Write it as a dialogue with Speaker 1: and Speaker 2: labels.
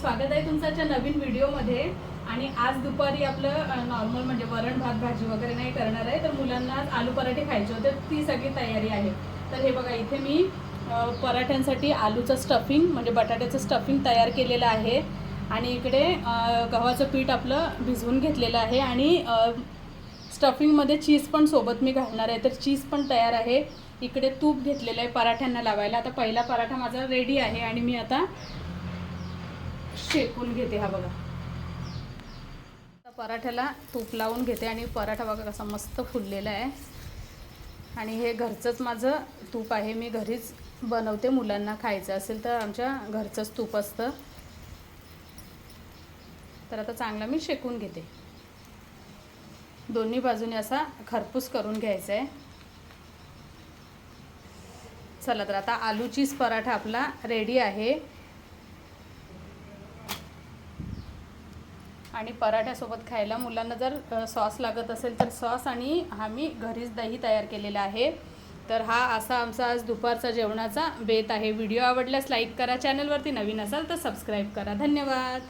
Speaker 1: स्वागत आहे तुमच्याच्या नवीन व्हिडिओमध्ये. आणि आज दुपारी आपलं नॉर्मल म्हणजे वरण भात भाजी वगैरे नाही करणार आहे. तर मुलांना आलू पराठे खायचे होते. ती सगळी तयारी आहे. तर हे बघा इथे मी पराठ्यांसाठी आलूचं स्टफिंग म्हणजे बटाट्याचं स्टफिंग तयार केलेलं आहे. आणि इकडे गव्हाचं पीठ आपलं भिजवून घेतलेलं आहे. आणि स्टफिंगमध्ये चीज पण सोबत मी घालणार आहे. तर चीज पण तयार आहे. इकडे तूप घेतलेलं आहे पराठ्यांना लावायला. आता पहिला पराठा माझा रेडी आहे. आणि मी आता शेकून घेते हा बघा. आता पराठ्याला तूप लावून घेते आणि पराठा बघा कसा मस्त फुललेला आहे. आणि हे घरचंच माझं तूप आहे. मी घरीच बनवते मुलांना खायचं असेल तर आमच्या घरचंच तूप असतं. तर आता चांगला मी शेकून घेते. दोन्ही बाजूने असा खरपूस करून घ्यायचा आहे. चला तर आता आलूचीच पराठा आपला रेडी आहे. आणि पराठ्यासोबत खायला. मुलांना जर सॉस लागत असेल तर सॉस आणि आम्ही घरीच दही तयार केलेलं आहे. तर हा असा आमचा आज दुपारचा जेवणाचा बेत आहे. व्हिडिओ आवडल्यास लाईक करा. चॅनलवरती नवीन असाल तर सबस्क्राईब करा. धन्यवाद.